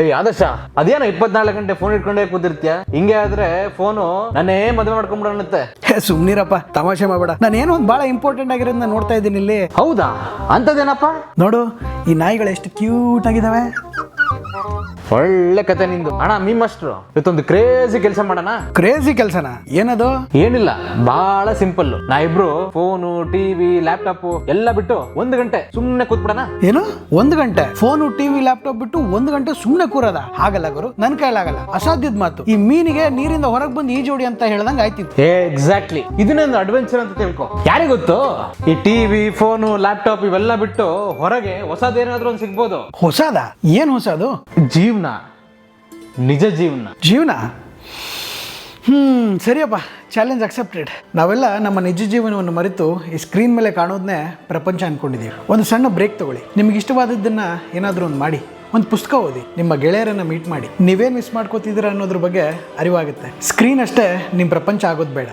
ಏಯ್ ಆದರ್ಶ ಅದೇನ ಇಪ್ಪತ್ನಾಲ್ಕು ಗಂಟೆ ಫೋನ್ ಇಟ್ಕೊಂಡೇ ಕೂತಿರ್ತೀಯ? ಹಿಂಗೆ ಆದ್ರೆ ಫೋನು ನಾನೇ ಮದುವೆ ಮಾಡ್ಕೊಂಡ್ಬಿಡತ್ತೆ ಹೇ ಸುಮ್ನಿರಪ್ಪ ತಮಾಷೆ ಮಾಡಬೇಡ. ನಾನು ಏನೋ ಒಂದು ಭಾಳ ಇಂಪಾರ್ಟೆಂಟ್ ಆಗಿರೋದನ್ನ ನೋಡ್ತಾ ಇದ್ದೀನಿ ಇಲ್ಲಿ. ಹೌದಾ? ಅಂತದೇನಪ್ಪ? ನೋಡು ಈ ನಾಯಿಗಳು ಎಷ್ಟು ಕ್ಯೂಟ್ ಆಗಿದಾವೆ. ಒಳ್ಳೆ ಕತೆ ನಿಂದು. ಅಣ್ಣ ಮೀ ಮಾಸ್ಟ್ರು ಇವತ್ತೊಂದು ಕ್ರೇಜಿ ಕೆಲಸ ಮಾಡೋಣ? ಕ್ರೇಜಿ ಕೆಲಸನ? ಏನದು? ಏನಿಲ್ಲ ಬಹಳ ಸಿಂಪಲ್ ನಾ ಇಬ್ರು ಫೋನು ಟಿವಿ ಲ್ಯಾಪ್ಟಾಪ್ ಎಲ್ಲ ಬಿಟ್ಟು ಒಂದ್ ಗಂಟೆ ಸುಮ್ನೆ ಕೂತ್ಬಿಡಣ? ಏನು? ಒಂದ್ ಗಂಟೆ? ಫೋನು ಟಿವಿ ಲ್ಯಾಪ್ಟಾಪ್ ಬಿಟ್ಟು ಒಂದ್ ಗಂಟೆ ಸುಮ್ನೆ ಕೂರದ? ಆಗಲ್ಲ ಗುರು ನನ್ ಕೈಲಾಗಲ್ಲ ಅಸಾಧ್ಯದ ಮಾತು. ಈ ಮೀನಿಗೆ ನೀರಿಂದ ಹೊರಗೆ ಬಂದು ಈಜೋಡಿ ಅಂತ ಹೇಳ್ದಂಗ ಆಯ್ತಿತ್ತು. ಎಕ್ಸಾಕ್ಟ್ಲಿ ಇದನ್ನೊಂದು ಅಡ್ವೆಂಚರ್ ಅಂತ ತಿಳ್ಕೊ. ಯಾರಿಗೆ ಗೊತ್ತು? ಈ ಟಿವಿ ಫೋನು ಲ್ಯಾಪ್ಟಾಪ್ ಇವೆಲ್ಲ ಬಿಟ್ಟು ಹೊರಗೆ ಹೊಸದೇನಾದ್ರೂ ಒಂದು ಸಿಗ್ಬೋದು. ಹೊಸದ? ಏನ್ ಹೊಸದು? ಜೀವನ, ನಿಜ ಜೀವನ. ಜೀವನ? ಹ್ಮ್, ಸರಿಯಪ್ಪ ಚಾಲೆಂಜ್ ಅಕ್ಸೆಪ್ಟೆಡ್ ನಾವೆಲ್ಲ ನಮ್ಮ ನಿಜ ಜೀವನವನ್ನು ಮರೆತು ಈ ಸ್ಕ್ರೀನ್ ಮೇಲೆ ಕಾಣೋದನ್ನೇ ಪ್ರಪಂಚ ಅಂದ್ಕೊಂಡಿದ್ದೀವಿ ಒಂದು ಸಣ್ಣ ಬ್ರೇಕ್ ತಗೊಳ್ಳಿ. ನಿಮ್ಗೆ ಇಷ್ಟವಾದದ್ದನ್ನ ಏನಾದರೂ ಒಂದು ಮಾಡಿ. ಒಂದು ಪುಸ್ತಕ ಓದಿ. ನಿಮ್ಮ ಗೆಳೆಯರನ್ನ ಮೀಟ್ ಮಾಡಿ. ನೀವೇನು ಮಿಸ್ ಮಾಡ್ಕೋತಿದ್ದೀರಾ ಅನ್ನೋದ್ರ ಬಗ್ಗೆ ಅರಿವಾಗುತ್ತೆ. ಸ್ಕ್ರೀನ್ ಅಷ್ಟೇ ನಿಮ್ಮ ಪ್ರಪಂಚ ಆಗೋದು ಬೇಡ.